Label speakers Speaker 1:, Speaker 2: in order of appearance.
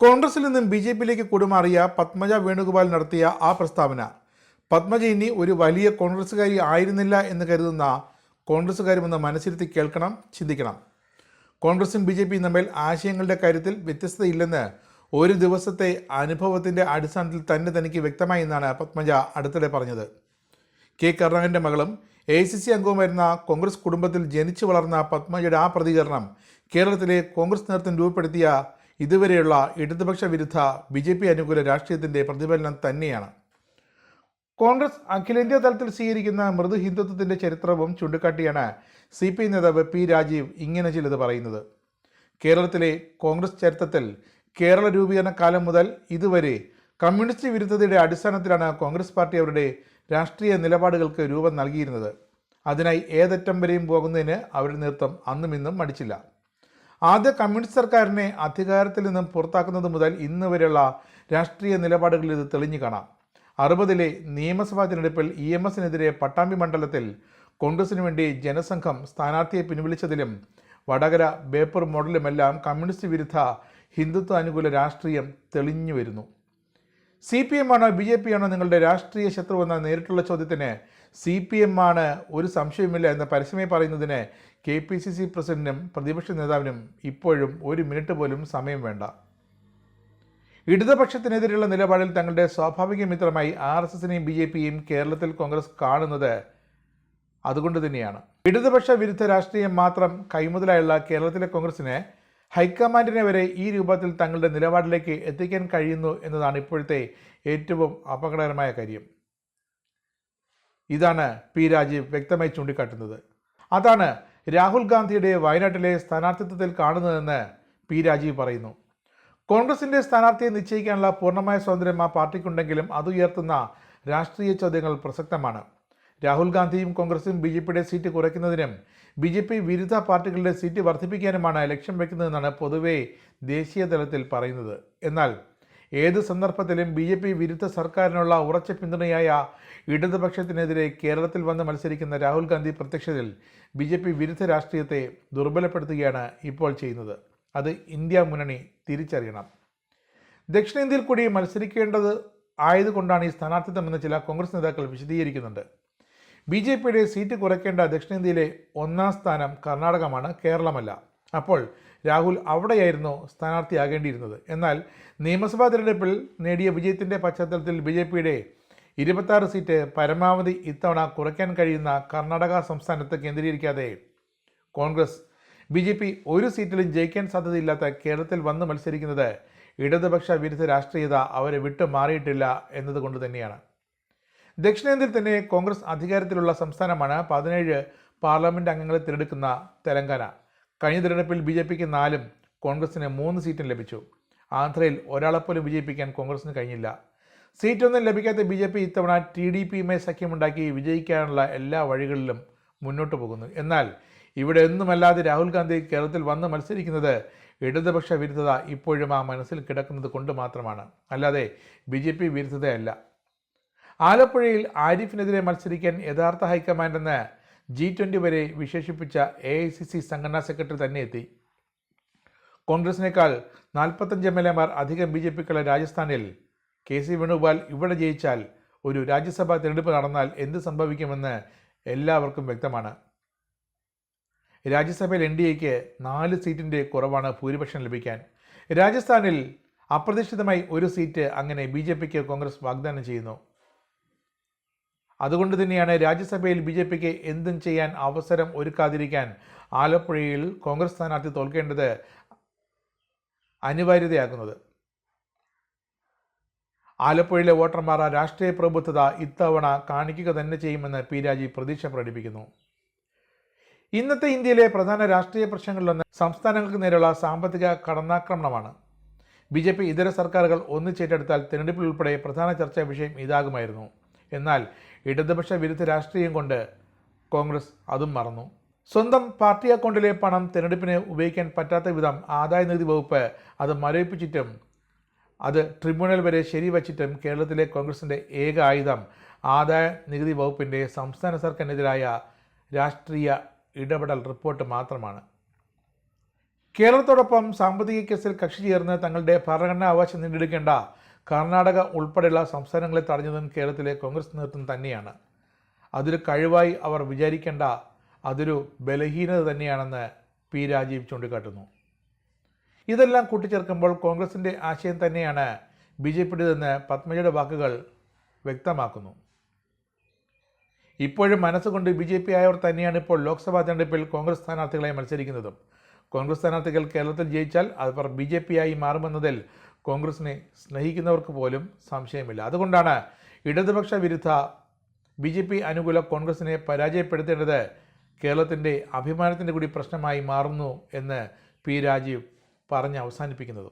Speaker 1: കോൺഗ്രസിൽ നിന്നും B J പിയിലേക്ക് കൂടുമാറിയ പത്മജ വേണുഗോപാൽ നടത്തിയ ആ പ്രസ്താവന. പത്മജ ഇനി ഒരു വലിയ കോൺഗ്രസ്സുകാരി ആയിരുന്നില്ല എന്ന് കരുതുന്ന കോൺഗ്രസ്സുകാരുമെന്ന് മനസ്സിരുത്തി കേൾക്കണം ചിന്തിക്കണം. കോൺഗ്രസും ബി ജെ പിയും തമ്മിൽ ആശയങ്ങളുടെ കാര്യത്തിൽ വ്യത്യസ്തതയില്ലെന്ന് ഒരു ദിവസത്തെ അനുഭവത്തിന്റെ അടിസ്ഥാനത്തിൽ തന്നെ തനിക്ക് വ്യക്തമായി എന്നാണ് പത്മജ അടുത്തിടെ പറഞ്ഞത്. കെ കരുണാകരന്റെ മകളും എ സി സി അംഗവുമായിരുന്ന കോൺഗ്രസ് കുടുംബത്തിൽ ജനിച്ചു വളർന്ന പത്മജയുടെ ആ പ്രതികരണം കേരളത്തിലെ കോൺഗ്രസ് നേതൃത്വം രൂപപ്പെടുത്തിയ ഇതുവരെയുള്ള ഇടതുപക്ഷ വിരുദ്ധ ബി ജെ പി അനുകൂല രാഷ്ട്രീയത്തിന്റെ പ്രതിഫലനം തന്നെയാണ്. കോൺഗ്രസ് അഖിലേന്ത്യാ തലത്തിൽ സ്വീകരിക്കുന്ന മൃദു ഹിന്ദുത്വത്തിന്റെ ചരിത്രവും ചൂണ്ടിക്കാട്ടിയാണ് സി പി നേതാവ് പി രാജീവ് ഇങ്ങനെ ചിലത് പറയുന്നത്. കേരളത്തിലെ കോൺഗ്രസ് ചരിത്രത്തിൽ കേരള രൂപീകരണ കാലം മുതൽ ഇതുവരെ കമ്മ്യൂണിസ്റ്റ് വിരുദ്ധതയുടെ അടിസ്ഥാനത്തിലാണ് കോൺഗ്രസ് പാർട്ടി അവരുടെ രാഷ്ട്രീയ നിലപാടുകൾക്ക് രൂപം നൽകിയിരുന്നത്. അതിനായി ഏതറ്റം വരെയും പോകുന്നതിന് അവരുടെ നേതൃത്വം അന്നും ഇന്നും മടിച്ചില്ല. ആദ്യ കമ്മ്യൂണിസ്റ്റ് സർക്കാരിനെ അധികാരത്തിൽ നിന്നും പുറത്താക്കുന്നത് മുതൽ ഇന്ന് വരെയുള്ള രാഷ്ട്രീയ നിലപാടുകളിൽ ഇത് തെളിഞ്ഞു കാണാം. അറുപതിലെ നിയമസഭാ തിരഞ്ഞെടുപ്പിൽ ഇ എം എസിനെതിരെ പട്ടാമ്പി മണ്ഡലത്തിൽ കോൺഗ്രസിനു വേണ്ടി ജനസംഘം സ്ഥാനാർത്ഥിയെ പിൻവലിച്ചതിലും വടകര ബേപ്പൂർ മോഡലുമെല്ലാം കമ്മ്യൂണിസ്റ്റ് വിരുദ്ധ ഹിന്ദുത്വ അനുകൂല രാഷ്ട്രീയം തെളിഞ്ഞു വരുന്നു. സി പി എം ആണോ ബി ജെ പി ആണോ നിങ്ങളുടെ രാഷ്ട്രീയ ശത്രു എന്ന നേരിട്ടുള്ള ചോദ്യത്തിന് സി പി എം ആണ് ഒരു സംശയവുമില്ല എന്ന് പരസ്യമായി പറയുന്നതിന് കെ പി സി സി പ്രസിഡന്റിനും പ്രതിപക്ഷ നേതാവിനും ഇപ്പോഴും ഒരു മിനിറ്റ് പോലും സമയം വേണ്ട. ഇടതുപക്ഷത്തിനെതിരെയുള്ള നിലപാടിൽ തങ്ങളുടെ സ്വാഭാവിക മിത്രമായി ആർ എസ് എസിനെയും ബി ജെ പിയും കേരളത്തിൽ കോൺഗ്രസ് കാണുന്നത് അതുകൊണ്ട് തന്നെയാണ്. ഇടതുപക്ഷ വിരുദ്ധ രാഷ്ട്രീയം മാത്രം കൈമുതലായുള്ള കേരളത്തിലെ കോൺഗ്രസിന് ഹൈക്കമാൻഡിനെ വരെ ഈ രൂപത്തിൽ തങ്ങളുടെ നിലപാടിലേക്ക് എത്തിക്കാൻ കഴിയുന്നു എന്നതാണ് ഇപ്പോഴത്തെ ഏറ്റവും അപകടകരമായ കാര്യം. ഇതാണ് പി രാജീവ് വ്യക്തമായി ചൂണ്ടിക്കാട്ടുന്നത്. അതാണ് രാഹുൽ ഗാന്ധിയുടെ വയനാട്ടിലെ സ്ഥാനാർത്ഥിത്വത്തിൽ കാണുന്നതെന്ന് പി രാജീവ് പറയുന്നു. കോൺഗ്രസിന്റെ സ്ഥാനാർത്ഥിയെ നിശ്ചയിക്കാനുള്ള പൂർണമായ സ്വാതന്ത്ര്യം ആ പാർട്ടിക്കുണ്ടെങ്കിലും അത് ഉയർത്തുന്ന രാഷ്ട്രീയ ചോദ്യങ്ങൾ പ്രസക്തമാണ്. രാഹുൽ ഗാന്ധിയും കോൺഗ്രസും ബി ജെ പിയുടെ സീറ്റ് കുറയ്ക്കുന്നതിനും ബി ജെ പി വിരുദ്ധ പാർട്ടികളുടെ സീറ്റ് വർദ്ധിപ്പിക്കാനുമാണ് ലക്ഷ്യം വയ്ക്കുന്നതെന്നാണ് പൊതുവെ ദേശീയ തലത്തിൽ പറയുന്നത്. എന്നാൽ ഏത് സന്ദർഭത്തിലും ബി ജെ പി വിരുദ്ധ സർക്കാരിനുള്ള ഉറച്ച പിന്തുണയായ ഇടതുപക്ഷത്തിനെതിരെ കേരളത്തിൽ വന്ന് മത്സരിക്കുന്ന രാഹുൽ ഗാന്ധി പ്രത്യക്ഷത്തിൽ ബി ജെ പി വിരുദ്ധ രാഷ്ട്രീയത്തെ ദുർബലപ്പെടുത്തുകയാണ് ഇപ്പോൾ ചെയ്യുന്നത്. അത് ഇന്ത്യ മുന്നണി തിരിച്ചറിയണം. ദക്ഷിണേന്ത്യയിൽ കൂടി മത്സരിക്കേണ്ടത് ആയതുകൊണ്ടാണ് ഈ സ്ഥാനാർത്ഥിത്വമെന്ന് ചില കോൺഗ്രസ് നേതാക്കൾ വിശദീകരിക്കുന്നുണ്ട്. ബി ജെ പിയുടെ സീറ്റ് കുറയ്ക്കേണ്ട ദക്ഷിണേന്ത്യയിലെ ഒന്നാം സ്ഥാനം കർണാടകമാണ് കേരളമല്ല. അപ്പോൾ രാഹുൽ അവിടെയായിരുന്നു സ്ഥാനാർത്ഥിയാകേണ്ടിയിരുന്നത്. എന്നാൽ നിയമസഭാ തിരഞ്ഞെടുപ്പിൽ നേടിയ വിജയത്തിന്റെ പശ്ചാത്തലത്തിൽ ബി ജെ പിയുടെ ഇരുപത്താറ് സീറ്റ് പരമാവധി ഇത്തവണ കുറയ്ക്കാൻ കഴിയുന്ന കർണാടക സംസ്ഥാനത്ത് കേന്ദ്രീകരിക്കാതെ കോൺഗ്രസ് ബി ജെ പി ഒരു സീറ്റിലും ജയിക്കാൻ സാധ്യതയില്ലാത്ത കേരളത്തിൽ വന്ന് മത്സരിക്കുന്നത് ഇടതുപക്ഷ വിരുദ്ധ രാഷ്ട്രീയത അവരെ വിട്ടു മാറിയിട്ടില്ല എന്നതുകൊണ്ട് തന്നെയാണ്. ദക്ഷിണേന്ത്യയിൽ തന്നെ കോൺഗ്രസ് അധികാരത്തിലുള്ള സംസ്ഥാനമാണ് പതിനേഴ് പാർലമെന്റ് അംഗങ്ങളെ തിരഞ്ഞെടുക്കുന്ന തെലങ്കാന. കഴിഞ്ഞ തിരഞ്ഞെടുപ്പിൽ ബി ജെ പിക്ക് നാലും കോൺഗ്രസിന് മൂന്ന് സീറ്റും ലഭിച്ചു. ആന്ധ്രയിൽ ഒരാളെപ്പോലും വിജയിപ്പിക്കാൻ കോൺഗ്രസിന് കഴിഞ്ഞില്ല. സീറ്റൊന്നും ലഭിക്കാത്ത ബി ജെ പി ഇത്തവണ ടി ഡി പിയുമായി സഖ്യമുണ്ടാക്കി വിജയിക്കാനുള്ള എല്ലാ വഴികളിലും മുന്നോട്ട് പോകുന്നു. എന്നാൽ ഇവിടെ ഒന്നുമല്ലാതെ രാഹുൽ ഗാന്ധി കേരളത്തിൽ വന്ന് മത്സരിക്കുന്നത് ഇടതുപക്ഷ വിരുദ്ധത ഇപ്പോഴും ആ മനസ്സിൽ കിടക്കുന്നത് കൊണ്ട് മാത്രമാണ്. അല്ലാതെ ബി ജെ പി വിരുദ്ധതയല്ല. ആലപ്പുഴയിൽ ആരിഫിനെതിരെ മത്സരിക്കാൻ യഥാർത്ഥ ഹൈക്കമാൻഡെന്ന് ജി ട്വന്റി വരെ വിശേഷിപ്പിച്ച എ ഐ സി സി സംഘടനാ സെക്രട്ടറി തന്നെ എത്തി. കോൺഗ്രസിനേക്കാൾ നാൽപ്പത്തഞ്ച് എം എൽ എമാർ അധികം ബി ജെ പിക്കുള്ള രാജസ്ഥാനിൽ കെ സി വേണുഗോപാൽ ഇവിടെ ജയിച്ചാൽ ഒരു രാജ്യസഭാ തിരഞ്ഞെടുപ്പ് നടന്നാൽ എന്ത് സംഭവിക്കുമെന്ന് എല്ലാവർക്കും വ്യക്തമാണ്. രാജ്യസഭയിൽ എൻ ഡി എക്ക് നാല് സീറ്റിന്റെ കുറവാണ് ഭൂരിപക്ഷം ലഭിക്കാൻ. രാജസ്ഥാനിൽ അപ്രതീക്ഷിതമായി ഒരു സീറ്റ് അങ്ങനെ ബി ജെ പിക്ക് കോൺഗ്രസ് വാഗ്ദാനം ചെയ്യുന്നു. അതുകൊണ്ട് തന്നെയാണ് രാജ്യസഭയിൽ ബി ജെ പിക്ക് എന്തും ചെയ്യാൻ അവസരം ഒരുക്കാതിരിക്കാൻ ആലപ്പുഴയിൽ കോൺഗ്രസ് സ്ഥാനാർത്ഥി തോൽക്കേണ്ടത് അനിവാര്യതയാക്കുന്നത്. ആലപ്പുഴയിലെ വോട്ടർമാർ രാഷ്ട്രീയ പ്രബുദ്ധത ഇത്തവണ കാണിക്കുക തന്നെ ചെയ്യുമെന്ന് പി രാജി പ്രതീക്ഷ പ്രകടിപ്പിക്കുന്നു. ഇന്നത്തെ ഇന്ത്യയിലെ പ്രധാന രാഷ്ട്രീയ പ്രശ്നങ്ങളിലൊന്ന് സംസ്ഥാനങ്ങൾക്ക് നേരെയുള്ള സാമ്പത്തിക കടന്നാക്രമണമാണ്. ബി ജെ പി ഇതര സർക്കാരുകൾ ഒന്നിച്ചേറ്റെടുത്താൽ തിരഞ്ഞെടുപ്പിൽ ഉൾപ്പെടെ പ്രധാന ചർച്ചാ വിഷയം ഇതാകുമായിരുന്നു. എന്നാൽ ഇടതുപക്ഷ വിരുദ്ധ രാഷ്ട്രീയം കൊണ്ട് കോൺഗ്രസ് അതും മറന്നു. സ്വന്തം പാർട്ടി അക്കൗണ്ടിലെ പണം തിരഞ്ഞെടുപ്പിന് ഉപയോഗിക്കാൻ പറ്റാത്ത വിധം ആദായ നികുതി വകുപ്പ് അത് മരവിപ്പിച്ചിട്ടും അത് ട്രിബ്യൂണൽ വരെ ശരിവച്ചിട്ടും കേരളത്തിലെ കോൺഗ്രസിന്റെ ഏക ആയുധം ആദായ നികുതി വകുപ്പിന്റെ സംസ്ഥാന സർക്കാരിനെതിരായ രാഷ്ട്രീയ ഇടപെടൽ റിപ്പോർട്ട് മാത്രമാണ്. കേരളത്തോടൊപ്പം സാമ്പത്തിക കേസിൽ കക്ഷി ചേർന്ന് തങ്ങളുടെ ഭരണഘടനാ അവകാശം നേടിയെടുക്കേണ്ട കർണാടക ഉൾപ്പെടെയുള്ള സംസ്ഥാനങ്ങളെ തടഞ്ഞതും കേരളത്തിലെ കോൺഗ്രസ് നേതൃത്വം തന്നെയാണ്. അതൊരു കഴിവായി അവർ വിചാരിക്കേണ്ട അതൊരു ബലഹീനത തന്നെയാണെന്ന് പി രാജീവ് ചൂണ്ടിക്കാട്ടുന്നു. ഇതെല്ലാം കൂട്ടിച്ചേർക്കുമ്പോൾ കോൺഗ്രസിന്റെ ആശയം തന്നെയാണ് ബി ജെ പിയുടേതെന്ന് പത്മജയുടെ വാക്കുകൾ വ്യക്തമാക്കുന്നു. ഇപ്പോഴും മനസ്സുകൊണ്ട് ബി ജെ പി ആയവർ തന്നെയാണ് ഇപ്പോൾ ലോക്സഭാ തെരഞ്ഞെടുപ്പിൽ കോൺഗ്രസ് സ്ഥാനാർത്ഥികളെ മത്സരിക്കുന്നതും. കോൺഗ്രസ് സ്ഥാനാർത്ഥികൾ കേരളത്തിൽ ജയിച്ചാൽ അവർ ബി ജെ പി ആയി മാറുമെന്നതിൽ കോൺഗ്രസിനെ സ്നേഹിക്കുന്നവർക്ക് പോലും സംശയമില്ല. അതുകൊണ്ടാണ് ഇടതുപക്ഷ വിരുദ്ധ ബി ജെ പി അനുകൂല കോൺഗ്രസിനെ പരാജയപ്പെടുത്തേണ്ടത് കേരളത്തിന്റെ അഭിമാനത്തിന്റെ കൂടി പ്രശ്നമായി മാറുന്നു എന്ന് പി രാജീവ് പറഞ്ഞ് അവസാനിപ്പിക്കുന്നത്.